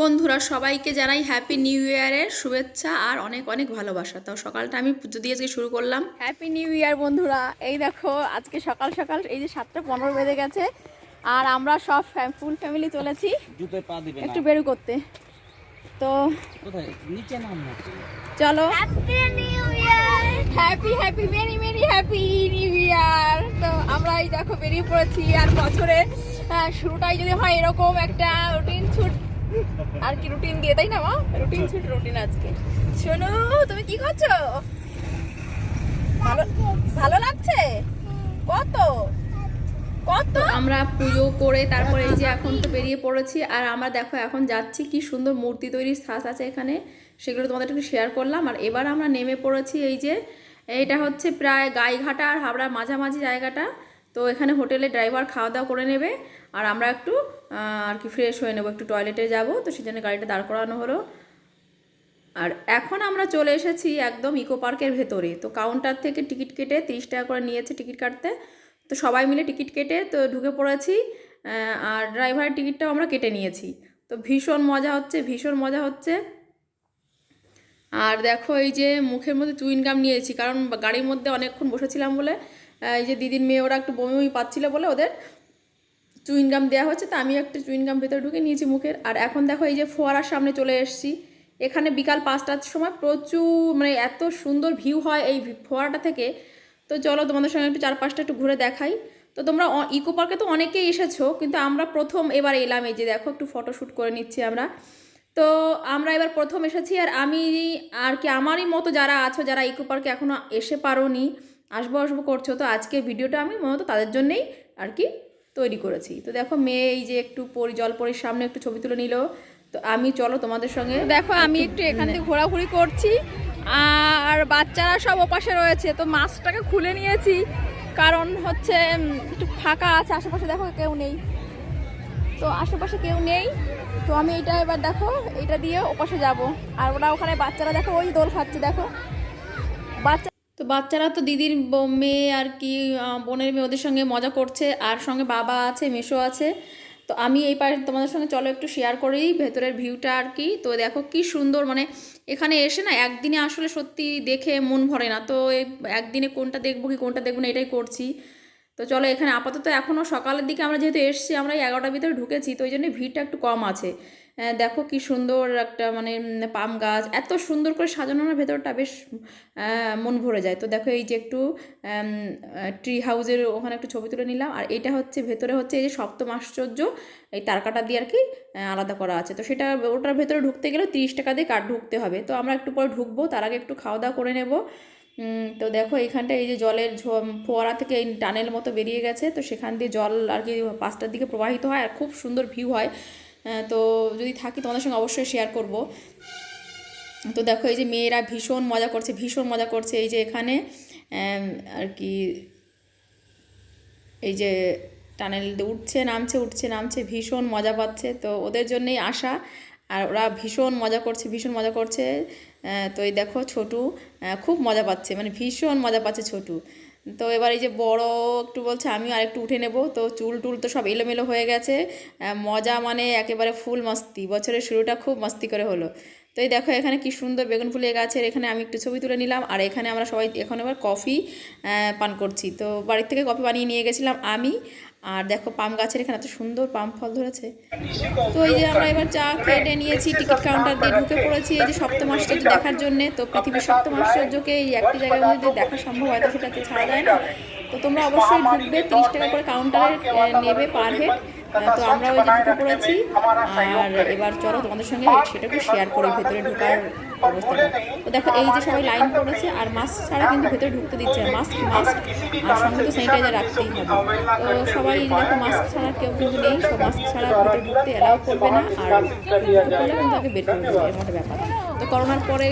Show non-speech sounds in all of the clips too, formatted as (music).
বন্ধুরা সবাইকে জানাই হ্যাপি নিউ ইয়ারের শুভেচ্ছা আর অনেক অনেক ভালোবাসা। তো সকালটা আমি পুজো দিয়ে আজকে শুরু করলাম। হ্যাপি নিউ ইয়ার বন্ধুরা। এই দেখো আজকে সকাল সকাল এই যে সাতটা পনেরো বেজে গেছে আর আমরা সব ফুল ফ্যামিলি চলেছি একটু বেরু করতে। তো কোথায়? নিচে চলো। Happy happy merry merry happy new year তো আমরা এই দেখো বেরিয়ে পড়েছি আর বছরে শুরুটাই যদি হয় এরকম একটা রুটিন ছুট আর কি রুটিন দিয়ে তাই না মা? রুটিন ছুট রুটিন আজকে। শোনো তুমি কি করছ? ভালো ভালো লাগছে? কত? কত? আমরা পুজো করে তারপরে এই যে এখন তো বেরিয়ে পড়েছি আর আমরা দেখো এখন যাচ্ছি কি সুন্দর মূর্তি তৈরির স্থাস আছে এখানে। সেগুলো তোমাদের একটু শেয়ার করলাম আর এবার আমরা নেমে পড়েছি এই যে এটা হচ্ছে প্রায় গাইঘাটা আর হাবড়ার মাঝামাঝি জায়গাটা। তো এখানে হোটেলে ড্রাইভার খাওয়া দাওয়া করে নেবে। আর আমরা একটু আর কি ফ্রেশ হয়ে নেব, একটু টয়লেটে যাব। তো সেই জন্য গাড়িটা দাঁড় করানো হলো। আর এখন আমরা চলে এসেছি একদম ইকো পার্কের ভেতরে। তো কাউন্টার থেকে টিকিট কেটে তিরিশ টাকা করে নিয়েছে টিকিট কাটতে। তো সবাই মিলে টিকিট কেটে তো ঢুকে পড়েছি। আর ড্রাইভারের টিকিটটাও আমরা কেটে নিয়েছি। তো ভীষণ মজা হচ্ছে, ভীষণ মজা হচ্ছে। আর দেখো এই যে মুখের মধ্যে চুইন গাম নিয়েছি, কারণ গাড়ির মধ্যে অনেকক্ষণ বসেছিলাম বলে এই যে দিদির মেয়ে ওরা একটু বমি বমি পাচ্ছিলো বলে ওদের। চুইন গাম দেওয়া হচ্ছে তো আমি একটা চুইন গাম ভেতরে ঢুকে নিয়েছি মুখের। আর এখন দেখো এই যে ফোয়ারার সামনে চলে এসেছি। এখানে বিকাল পাঁচটার সময় প্রচুর মানে এত সুন্দর ভিউ হয় এই ফোয়ারাটা থেকে। তো চলো তোমাদের সঙ্গে একটু চার পাঁচটা একটু ঘুরে দেখাই। তো তোমরা ইকো পার্কে তো অনেকেই এসেছ, কিন্তু আমরা প্রথম এবার এলাম এই যে দেখো, একটু ফটোশ্যুট করে নিচ্ছি আমরা। তো আমরা এবার প্রথম এসেছি, আর আমি আর কি আমারই মতো যারা আছো, যারা ইকো পার্কে এখনও এসে পারো নি আসব আসব করছ, তো আজকে ভিডিওটা আমি মূলত তাদের জন্যেই আর কি তৈরি করেছি। তো দেখো মেয়ে এই যে একটু পরি জলপরির সামনে একটু ছবি তুলে নিল। তো আমি চলো তোমাদের সঙ্গে দেখো আমি একটু এখান থেকে ঘোরাঘুরি করছি। আর বাচ্চারা সব ওপাশে রয়েছে তো মাছটাকে খুলে নিয়েছি। কারণ হচ্ছে একটু ফাঁকা আছে আশেপাশে দেখো কেউ নেই। তো আশেপাশে কেউ নেই। তো আমি এটা এবার দেখো এটা দিয়ে ওপাশে যাব। আর ওরা ওখানে বাচ্চারা দেখো ওই দোল খাচ্ছে দেখো। বাচ্চা তো বাচ্চারা তো দিদির মেয়ে আর কি বোনের মেয়ে ওদের সঙ্গে মজা করছে আর সঙ্গে বাবা আছে মেশো আছে। তো আমি এই পাশে, তোমাদের সঙ্গে চলো একটু শেয়ার করি ভেতরের ভিউটা আর কি। তো দেখো কি সুন্দর মানে এখানে এসে না একদিনে আসলে সত্যি দেখে মন ভরে না। তো এই একদিনে কোনটা দেখব কি, কোনটা দেখব না এটাই করছি। তো চলো এখানে আপাতত এখনও সকালের দিকে আমরা যেহেতু এসছি, আমরা এগারোটার ভিতরে ঢুকেছি, তো ওই জন্য ভিড়টা একটু কম আছে। দেখো কি সুন্দর একটা মানে পাম গাছ। এত সুন্দর করে সাজানো না, ভেতরটা বেশ মন ভরে যায়। তো দেখো এই যে একটু ট্রি হাউসের ওখানে একটু ছবি তুলে নিলাম। আর এটা হচ্ছে, ভেতরে হচ্ছে এই যে সপ্তম আশ্চর্য, এই তারকাটা দিয়ে আর কি আলাদা করা আছে। তো সেটা, ওটার ভেতরে ঢুকতে গেলে তিরিশ টাকা দিয়ে কাঠ ঢুকতে হবে। তো আমরা একটু পরে ঢুকবো, তার আগে একটু খাওয়া দাওয়া করে নেব। তো দেখো এইখানটা এই যে জলের ফোয়ারা থেকে এই টানেল মতো বেরিয়ে গেছে। তো সেখান দিয়ে জল আর কি পাঁচটার দিকে প্রবাহিত হয়। আর খুব সুন্দর ভিউ হয়। তো যদি থাকি তোমাদের সঙ্গে অবশ্যই শেয়ার করব। তো দেখো এই যে মেয়েরা ভীষণ মজা করছে, ভীষণ মজা করছে। এই যে এখানে আর কি, এই যে টানেল উঠছে, নামছে উঠছে, নামছে, ভীষণ মজা পাচ্ছে। তো ওদের জন্যেই আসা আর ওরা ভীষণ মজা করছে, ভীষণ মজা করছে। তো এই দেখো ছোটু খুব মজা পাচ্ছে মানে ভীষণ মজা পাচ্ছে ছোটু। তো এবার এই যে বড় একটু বলছে আমি আর একটু উঠে নেব। তো চুল টুল তো সব এলোমেলো হয়ে গেছে। মজা মানে একেবারে ফুল মস্তি। বছরের শুরুটা খুব মস্তি করে হলো। তো এই দেখো এখানে কি সুন্দর বেগুন ফুলের গাছের এখানে আমি একটু ছবি তুলে নিলাম। আর এখানে আমরা সবাই এখন এবার কফি পান করছি। তো বাড়ির থেকে কফি বানিয়ে নিয়ে গেছিলাম আমি। আর দেখো পাম গাছের এখানে এত সুন্দর পাম ফল ধরেছে। তো এই যে আমরা এবার চা কেটে নিয়েছি, টিকিট কাউন্টার দিয়ে ঢুকে পড়েছি এই যে সপ্তম আশ্চর্য দেখার জন্য। তো পৃথিবীর সপ্তম আশ্চর্যকে এই একটি জায়গার মধ্যে দেখা সম্ভব হয় হয়তো সেটাতে ছাড়া যায় না। তো তোমরা অবশ্যই ঢুকবে, তিরিশ টাকা করে কাউন্টারে নেবে পার হেড তো আমরা ওই যে ঢুকে পড়েছি আর এবার চলো তোমাদের সঙ্গে সেটাকে শেয়ার করি ভেতরে ঢোকার অবস্থাটা তো দেখো এই যে সবাই লাইন পড়েছে আর মাস্ক ছাড়া কিন্তু ভেতরে ঢুকতে দিচ্ছে না। মাস্ক মাস্ক আর সঙ্গে তো স্যানিটাইজার রাখতেই হবে। তো সবাই দেখো মাস্ক ছাড়া কেউ কিন্তু নেই সব মাস্ক ছাড়া ভেতরে ঢুকতে অ্যালাউ করবে না আর করলে কিন্তু আগে বের করে দেবে মধ্যে ব্যাপার। তো করোনার পরে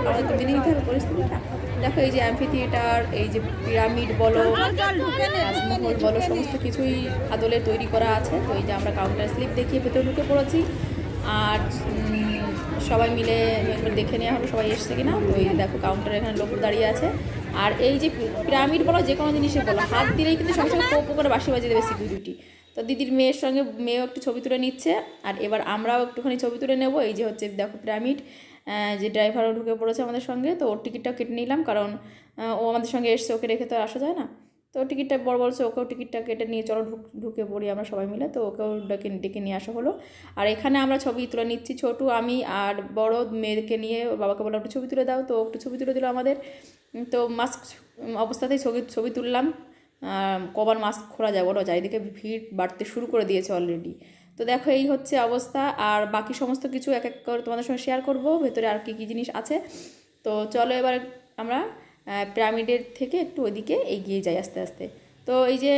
আমাদের তো মেনে নিতে হবে পরিস্থিতিটা। দেখো এই যে অ্যাম্ফি থিয়েটার এই যে পিরামিড বলো তাজমহল বলো, সমস্ত কিছুই আদলে তৈরি করা আছে। তো এই যে আমরা কাউন্টার স্লিপ দেখিয়ে ভেতরে ঢুকে পড়েছি। আর সবাই মিলে দেখে নেওয়া হলো, সবাই এসছে কিনা? তো এই দেখো কাউন্টারে এখানে লোক দাঁড়িয়ে আছে। আর এই যে পিরামিড বলো, যে কোনো জিনিসে বলো, হাত দিলেই কিন্তু সঙ্গে সঙ্গে পো পো করে বাসি বাজিয়ে দেবে সিকিউরিটি তো দিদির মেয়ের সঙ্গে, মেয়েও একটু ছবি তুলে নিচ্ছে। আর এবার আমরাও একটুখানি ছবি তুলে নেব। এই যে হচ্ছে, দেখো পিরামিড। যে ড্রাইভারও ঢুকে পড়েছে আমাদের সঙ্গে, তো ওর টিকিটটাও কেটে নিলাম, কারণ ও আমাদের সঙ্গে এসছে, ওকে রেখে তো আসা যায় না। তো টিকিটটা বড় বলছে, ওকেও টিকিটটা কেটে নিয়ে চলো ঢুক, ঢুকে পড়ি আমরা সবাই মিলে, তো ওকেও ডেকে ডেকে নিয়ে আসা হলো। আর এখানে আমরা ছবি তুলে নিচ্ছি, ছোটু, আমি আর বড় মেয়েকে নিয়ে বাবাকে বললাম একটু ছবি তুলে দাও, তো একটু ছবি তুলে দিল আমাদের। তো মাস্ক অবস্থাতেই ছবি ছবি তুললাম। কবার মাস্ক খোলা যায় বলো চারিদিকে ভিড় বাড়তে শুরু করে দিয়েছে অলরেডি তো দেখো, এই হচ্ছে অবস্থা। আর বাকি সমস্ত কিছু এক এক করে তোমাদের সঙ্গে শেয়ার করব। ভেতরে আর কী কী জিনিস আছে। তো চলো এবার আমরা পিরামিডের থেকে একটু ওইদিকে এগিয়ে যাই আস্তে আস্তে। তো এই যে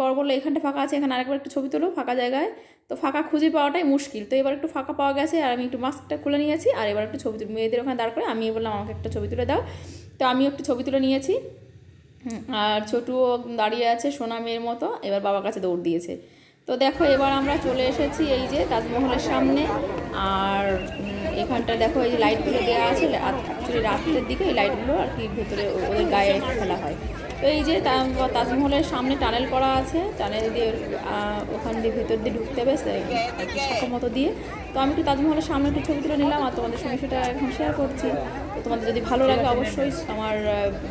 বড় বলল এখানটা ফাঁকা আছে, এখানে আরেকবার একটু ছবি তোলো ফাঁকা জায়গায়। তো ফাঁকা খুঁজে পাওয়াটাই মুশকিল। তো এবার একটু ফাঁকা পাওয়া গেছে, আর আমি একটু মাস্কটা খুলে নিয়েছি, আর এবার একটু ছবি তুলি। মেয়েদের ওখানে দাঁড় করে আমি বললাম, আমাকে একটা ছবি তুলে দাও। তো আমিও একটু ছবি তুলে নিয়েছি। আর ছোটুও দাঁড়িয়ে আছে সোনা মেয়ের মতো। এবার বাবার কাছে দৌড় দিয়েছে। তো দেখো, এবার আমরা চলে এসেছি এই যে তাজমহলের সামনে। আর এখানটা দেখো, এই যে লাইটগুলো দেওয়া আছে রাত্রের দিকে এই লাইটগুলো আর কি ভেতরে ওদের গায়ে ফেলা হয়। তো এই যে তাজমহলের সামনে টানেল করা আছে। টানেল দিয়ে ওখান দিয়ে ভেতর দিয়ে ঢুকতে হবে শাখা মতো দিয়ে। তো আমি একটু তাজমহলের সামনে একটু ছবি তুলে নিলাম আর তোমাদের সঙ্গে সেটা এখন শেয়ার করছি। তো তোমাদের যদি ভালো লাগে অবশ্যই আমার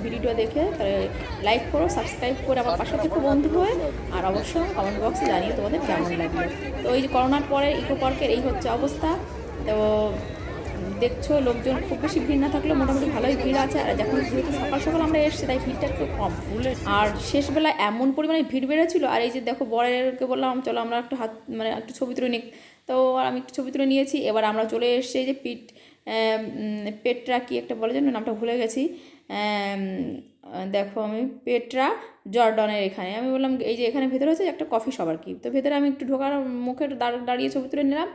ভিডিওটা দেখে, তাহলে লাইক করো সাবস্ক্রাইব করে আমার পাশে থেকে বন্ধু হয়ে, আর অবশ্যই কমেন্ট বক্সে জানিয়ে তোমাদের কেমন লাগল। তো এই যে করোনার পরে ইকো পার্কের এই হচ্ছে অবস্থা। তো দেখছ লোকজন খুব বেশি ভিড় না থাকলেও মোটামুটি ভালোই ভিড় আছে। আর যখন যেহেতু সকাল সকাল আমরা এসছি তাই ভিড়টা একটু কম। আর শেষবেলা এমন পরিমাণে ভিড় বেড়েছিল আর এই যে দেখো বরেরকে বললাম চলো আমরা একটু হাত মানে একটু ছবি তুলে নিই তো আর আমি একটু ছবি তুলে নিয়েছি এবার আমরা চলে এসছি এই যে পিট পেটরা কি একটা বলে জন্য নামটা ভুলে গেছি। দেখো আমি পেট্রা জর্ডনের এখানে। আমি বললাম, এই যে এখানে ভেতরে হচ্ছে একটা কফি শপ আর কি। তো ভেতরে আমি একটু ঢোকার মুখে দাঁড়িয়ে ছবি তুলে নিলাম।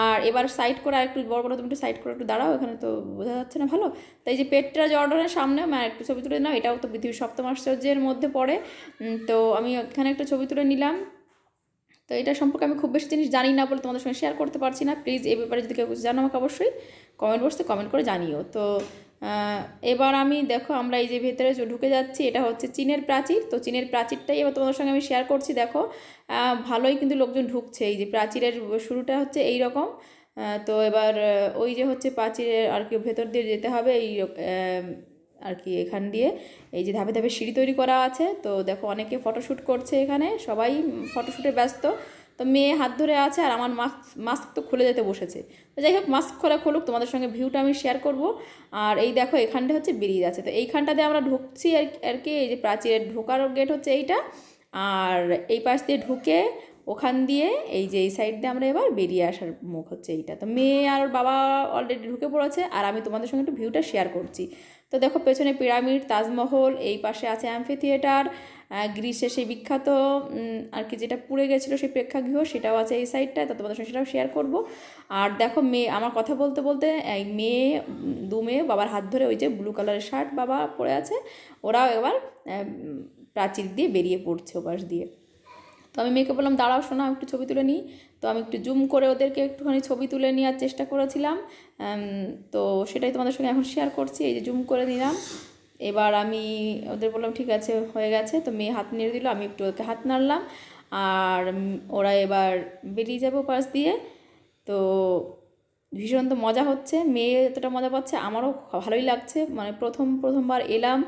আর এবার সাইড করে আর একটু বড় বড়, তুমি একটু সাইড করে একটু দাঁড়াও, এখানে তো বোঝা যাচ্ছে না ভালো। তাই যে পেট্রা জর্ডনের সামনে আমি একটু ছবি তুলে নিলাম। এটাও তো পৃথিবীর সপ্তম আশ্চর্যের মধ্যে পড়ে। তো আমি এখানে একটা ছবি তুলে নিলাম। তো এটা সম্পর্কে আমি খুব বেশি জিনিস জানি না বলে তোমাদের সঙ্গে শেয়ার করতে পারছি না। প্লিজ এ ব্যাপারে যদি কেউ কিছু জানো আমাকে অবশ্যই কমেন্ট বক্সে কমেন্ট করে জানিও। তো এবার আমি দেখো আমরা এই যে ভেতরে ঢুকে যাচ্ছি, এটা হচ্ছে চীনের প্রাচীর। তো চীনের প্রাচীরটাই এবার তোমাদের সঙ্গে আমি শেয়ার করছি, দেখো। ভালোই কিন্তু লোকজন ঢুকছে। এই যে প্রাচীরের শুরুটা হচ্ছে এই রকম তো এবার ওই যে হচ্ছে প্রাচীরের আর কি ভেতর দিয়ে যেতে হবে, এই আর কি এখান দিয়ে। এই যে ধাপে ধাপে সিঁড়ি তৈরি করা আছে। তো দেখো অনেকে ফটোশ্যুট করছে এখানে। সবাই ফটোশ্যুটে ব্যস্ত। তো মেয়ে হাত ধরে আছে আর আমার মাস্ক মাস্ক তো খুলে যেতে বসেছে। তো যাই হোক মাস্ক খোলা খুলুক, তোমাদের সঙ্গে ভিউটা আমি শেয়ার করব। আর এই দেখো, এখানটা হচ্ছে বেরিয়ে যাচ্ছে। তো এইখানটাতে আমরা ঢুকছি আর আর কি, এই যে প্রাচীরের ঢোকার গেট হচ্ছে এইটা। আর এই পাশ দিয়ে ঢুকে ওখান দিয়ে এই যে এই সাইড দিয়ে আমরা এবার বেরিয়ে আসার মুখ হচ্ছে এইটা। তো মেয়ে আর বাবা অলরেডি ঢুকে পড়েছে আর আমি তোমাদের সঙ্গে একটু ভিউটা শেয়ার করছি। তো দেখো পেছনে পিরামিড তাজমহল, এই পাশে আছে অ্যাম্ফি থিয়েটার গ্রিসে সেই বিখ্যাত আর কি যেটা পুড়ে গেছিল সেই প্রেক্ষাগৃহ, সেটাও আছে এই সাইডটায় তো তোমাদের সঙ্গে সেটাও শেয়ার করব। আর দেখো মেয়ে, আমার কথা বলতে বলতে, এই মেয়ে, দু মেয়ে, বাবার হাত ধরে ওই যে ব্লু কালারের শার্ট বাবা পরে আছে, ওরাও এবার প্রাচীর দিয়ে বেরিয়ে পড়ছে ওপাশ দিয়ে। তো আমি মেয়েকে বললাম, দাঁড়াও শোনা আমি একটু ছবি তুলে নিই। তো আমি একটু জুম করে ওদেরকে একটুখানি ছবি তুলে নেওয়ার চেষ্টা করেছিলাম। তো সেটাই তোমাদের সঙ্গে এখন শেয়ার করছি, এই যে জুম করে নিলাম। এবার আমি ওদের বললাম, ঠিক আছে, হয়ে গেছে। তো মেয়ে হাত নেড়ে দিল, আমি একটু ওকে হাত নাড়লাম। আর ওরা এবার বেরিয়ে যাবে পাশ দিয়ে। তো ভীষণ তো মজা হচ্ছে, মেয়ে এতটা মজা পাচ্ছে, আমারও ভালোই লাগছে। মানে প্রথম, প্রথমবার এলাম।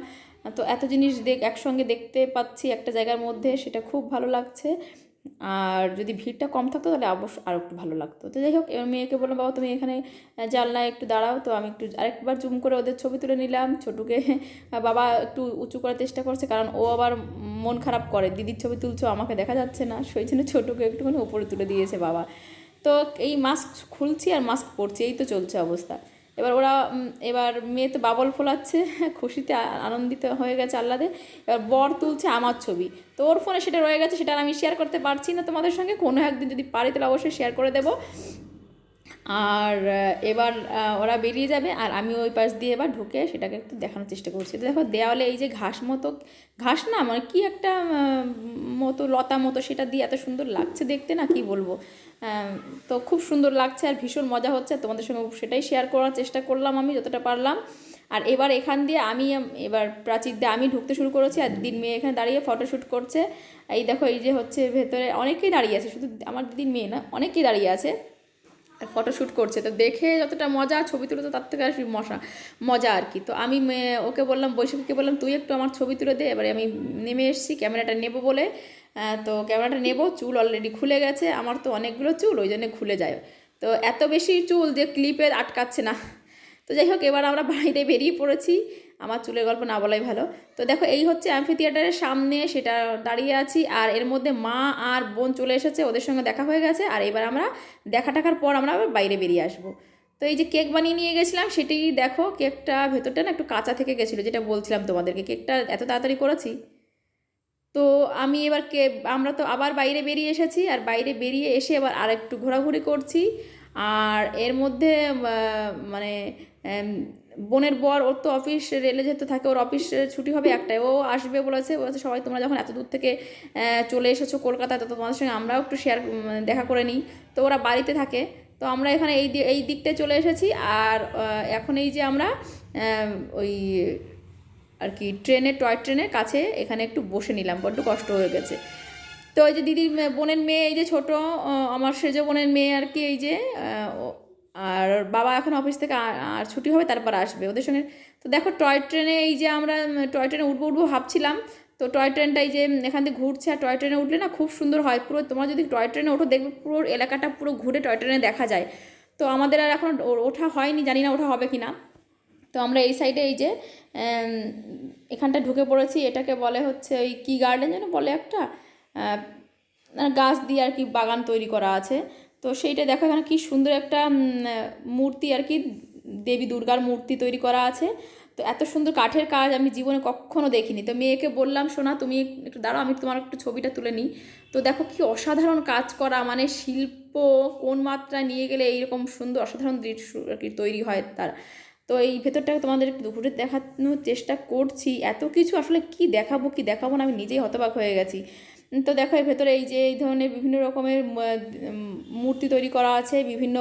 তো এত জিনিস দেখ, একসঙ্গে দেখতে পাচ্ছি একটা জায়গার মধ্যে, সেটা খুব ভালো লাগছে। আর যদি ভিড়টা কম থাকতো তাহলে অবশ্য আরও একটু ভালো লাগতো। তো যাই হোক মেয়েকে বললাম, বাবা, তুমি এখানে জানলায় একটু দাঁড়াও। তো আমি একটু আরেকবার জুম করে ওদের ছবি তুলে নিলাম। ছোটুকে বাবা একটু উঁচু করার চেষ্টা করছে, কারণ ও আবার মন খারাপ করে। দিদির ছবি তুলছো, আমাকে দেখা যাচ্ছে না। সেই জন্য ছোটুকে একটুখানি উপরে তুলে দিয়েছে বাবা। তো এই মাস্ক খুলছি আর মাস্ক পরছি, এই তো চলছে অবস্থা। এবার ওরা এবার মেয়ে তো বাবল ফোলাচ্ছে, (laughs) খুশিতে আনন্দিত হয়ে গেছে আহ্লাদে। এবার বর তুলছে আমার ছবি। তো ওর ফোনে সেটা রয়ে গেছে, সেটা আমি শেয়ার করতে পারছি না তোমাদের সঙ্গে। কোনো একদিন যদি পারি তাহলে অবশ্যই শেয়ার করে দেবো। আর এবার ওরা বেরিয়ে যাবে আর আমি ওই পাশ দিয়ে এবার ঢুকে সেটাকে একটু দেখানোর চেষ্টা করছি। তো দেখো দেওয়ালে এই যে ঘাস মতো, ঘাস না মানে কি একটা মতো লতা মতো সেটা দিয়ে এত সুন্দর লাগছে দেখতে না কি বলব? তো খুব সুন্দর লাগছে আর ভীষণ মজা হচ্ছে। তোমাদের সঙ্গে সেটাই শেয়ার করার চেষ্টা করলাম আমি যতটা পারলাম। আর এবার এখান দিয়ে আমি, এবার প্রাচীর দিয়ে আমি ঢুকতে শুরু করেছি আর দিদির মেয়ে এখানে দাঁড়িয়ে ফটোশ্যুট করছে। এই দেখো এই যে হচ্ছে ভেতরে অনেকেই দাঁড়িয়ে আছে, শুধু আমার দিদির মেয়ে না, অনেকেই দাঁড়িয়ে আছে। ফটোশ্যুট করছে। তো দেখে যতটা মজা, ছবি তুলে তো তার থেকে আর মশা, মজা আর কি। তো আমি ওকে বললাম, বৈশাখীকে বললাম, তুই একটু আমার ছবি তুলে দে। এবারে আমি নেমে এসেছি, ক্যামেরাটা নেব বলে তো ক্যামেরাটা নেব, চুল অলরেডি খুলে গেছে, আমার তো অনেকগুলো চুল, ওই জন্য খুলে যায়। তো এত বেশি চুল যে ক্লিপে আটকাচ্ছে না। তো যাই হোক, এবার আমরা বাইরে বেরিয়ে পড়েছি। আমার চুলের গল্প না বলাই ভালো। তো দেখো, এই হচ্ছে অ্যাম্ফি থিয়েটারের সামনে, সেটা দাঁড়িয়ে আছি। আর এর মধ্যে মা আর বোন চলে এসেছে, ওদের সঙ্গে দেখা হয়ে গেছে। আর এবার আমরা দেখা টাকার পর আমরা আবার বাইরে বেরিয়ে আসব। তো এই যে কেক বানিয়ে নিয়ে গেছিলাম, সেটি দেখো, কেকটা ভেতরটা না একটু কাঁচা থেকে গেছিল, যেটা বলছিলাম তোমাদেরকে। কেকটা এত তাড়াতাড়ি করেছি। তো আমি এবার কে, আমরা তো আবার বাইরে বেরিয়ে এসেছি। আর বাইরে বেরিয়ে এসে এবার আর একটু ঘোরাঘুরি করছি। আর এর মধ্যে মানে বোনের বর, ওর তো অফিস রেলে যেতে থাকে, ওর অফিস ছুটি হবে একটাই ও আসবে বলেছে বলেছে সবাই তোমরা যখন এত দূর থেকে চলে এসেছ কলকাতায়, তো তোমাদের সঙ্গে আমরাও একটু শেয়ার দেখা করে নিই। তো ওরা বাড়িতে থাকে। তো আমরা এখানে এই এই দিকটায় চলে এসেছি। আর এখন এই যে আমরা ওই আর কি ট্রেনে, টয় ট্রেনের কাছে এখানে একটু বসে নিলাম, বড্ড কষ্ট হয়ে গেছে। তো ওই যে দিদির বোনের মেয়ে, এই যে ছোটো আমার সেজ বোনের মেয়ে আর কি, এই যে আর বাবা এখন অফিস থেকে আর ছুটি হবে, তারপর আসবে ওদের সঙ্গে। তো দেখো, টয় ট্রেনে এই যে আমরা টয় ট্রেনে উঠবো উঠবো ভাবছিলাম। তো টয় ট্রেনটা এই যে এখান থেকে ঘুরছে আর টয় ট্রেনে উঠলে না খুব সুন্দর হয়। পুরো, তোমরা যদি টয় ট্রেনে ওঠো, দেখবে পুরো এলাকাটা পুরো ঘুরে টয় ট্রেনে দেখা যায়। তো আমাদের আর এখন ওঠা হয়নি, জানি না ওঠা হবে কি না তো আমরা এই সাইডে এই যে এখানটা ঢুকে পড়েছি। এটাকে বলে হচ্ছে ওই কি গার্ডেন যেন বলে একটা? মানে গাছ দিয়ে আর কি বাগান তৈরি করা আছে। তো সেইটা দেখো এখানে কি সুন্দর একটা মূর্তি আর কি, দেবী দুর্গার মূর্তি তৈরি করা আছে। তো এত সুন্দর কাঠের কাজ আমি জীবনে কখনো দেখিনি। তো মেয়েকে বললাম শোনা তুমি একটু দাঁড়াও, আমি তোমার একটু ছবিটা তুলে নিই। তো দেখো কি অসাধারণ কাজ করা মানে শিল্প কোন মাত্রায় নিয়ে গেলে এইরকম সুন্দর অসাধারণ দৃশ্য আর কি তৈরি হয় তার। তো এই ভেতরটাকে তোমাদের একটু ঘুরে দেখানোর চেষ্টা করছি। এত কিছু আসলে কি দেখাবো কি দেখাবো না, আমি নিজেই হতবাক হয়ে গেছি। তো দেখো, এর ভেতরে এই যে, এই ধরনের বিভিন্ন রকমের মূর্তি তৈরি করা আছে, বিভিন্ন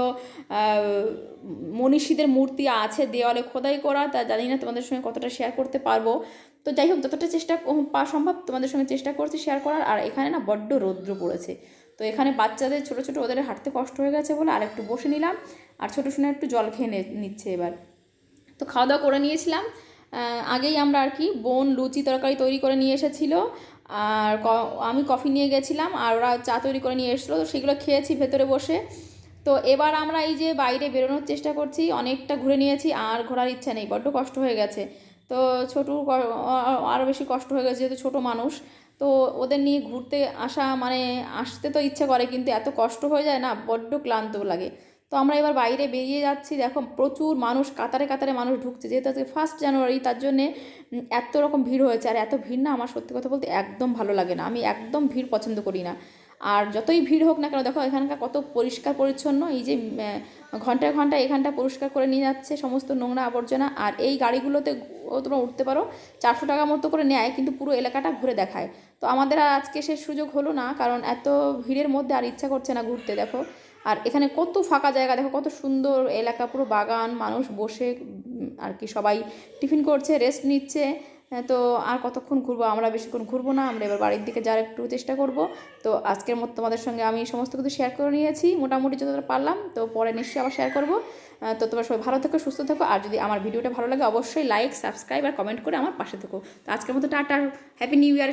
মনীষীদের মূর্তি আছে দেওয়ালে খোদাই করা, তা জানি না তোমাদের সঙ্গে কতটা শেয়ার করতে পারব। তো যাই হোক, যতটা চেষ্টা সম্ভব তোমাদের সঙ্গে চেষ্টা করছি শেয়ার করার। আর এখানে না বড্ড রৌদ্র পড়েছে। তো এখানে বাচ্চাদের, ছোটো ছোটো ওদের হাঁটতে কষ্ট হয়ে গেছে বলে আর একটু বসে নিলাম। আর ছোটো শুনে একটু জল খেয়ে নিচ্ছে এবার। তো খাওয়া দাওয়া করে নিয়েছিলাম। আগেই আমরা আর কি বোন লুচি তরকারি তৈরি করে নিয়ে এসেছিল, আর আমি কফি নিয়ে গেছিলাম, আর ওরা চা তৈরি করে নিয়ে এসেছিল, তো সেগুলো খেয়েছি ভেতরে বসে। তো এবার আমরা এই যে বাইরে বেরোনোর চেষ্টা করছি, অনেকটা ঘুরে নিয়েছি, আর ঘোরার ইচ্ছা নেই, বড্ড কষ্ট হয়ে গেছে। তো ছোটু আরও বেশি কষ্ট হয়ে গেছে, যেহেতু ছোটো মানুষ, তো ওদের নিয়ে ঘুরতে আসা মানে আসতে তো ইচ্ছে করে, কিন্তু এত কষ্ট হয়ে যায় না, বড্ড ক্লান্ত লাগে। তো আমরা এবার বাইরে বেরিয়ে যাচ্ছি। দেখো, প্রচুর মানুষ, কাতারে কাতারে মানুষ ঢুকছে। যেহেতু আজকে ফার্স্ট জানুয়ারি তার জন্যে এত রকম ভিড় হয়েছে। আর এত ভিড় না, আমার সত্যি কথা বলতে একদম ভালো লাগে না। আমি একদম ভিড় পছন্দ করি না। আর যতই ভিড় হোক না কেন, দেখো এখানকার কত পরিষ্কার পরিচ্ছন্ন, এই যে ঘন্টায় ঘন্টায় এখানটা পরিষ্কার করে নিয়ে যাচ্ছে সমস্ত নোংরা আবর্জনা, আর এই গাড়িগুলোতে তোমরা উঠতে পারো, চারশো টাকা মতো করে নেয়, কিন্তু পুরো এলাকাটা ঘুরে দেখায়। তো আমাদের আর আজকে সে সুযোগ হলো না, কারণ এত ভিড়ের মধ্যে আর ইচ্ছা করছে না ঘুরতে, দেখো। আর এখানে কত ফাঁকা জায়গা, দেখো কত সুন্দর এলাকা, পুরো বাগান, মানুষ বসে আর কি সবাই টিফিন করছে রেস্ট নিচ্ছে। তো আর কতক্ষণ ঘুরবো? আমরা বেশিক্ষণ ঘুরবো না, আমরা এবার বাড়ির দিকে যাওয়ার একটু চেষ্টা করব। তো আজকের মতো তোমাদের সঙ্গে আমি সমস্ত কিছু শেয়ার করে নিয়েছি, মোটামুটি যতটা পারলাম, তো পরে নিশ্চয়ই আবার শেয়ার করব। তো তোমার সবাই ভালো থেকো, সুস্থ থেকো, আর যদি আমার ভিডিওটা ভালো লাগে, অবশ্যই লাইক সাবস্ক্রাইব আর কমেন্ট করে আমার পাশে থেকো। তো আজকের মতো টাটা হ্যাপি নিউ ইয়ার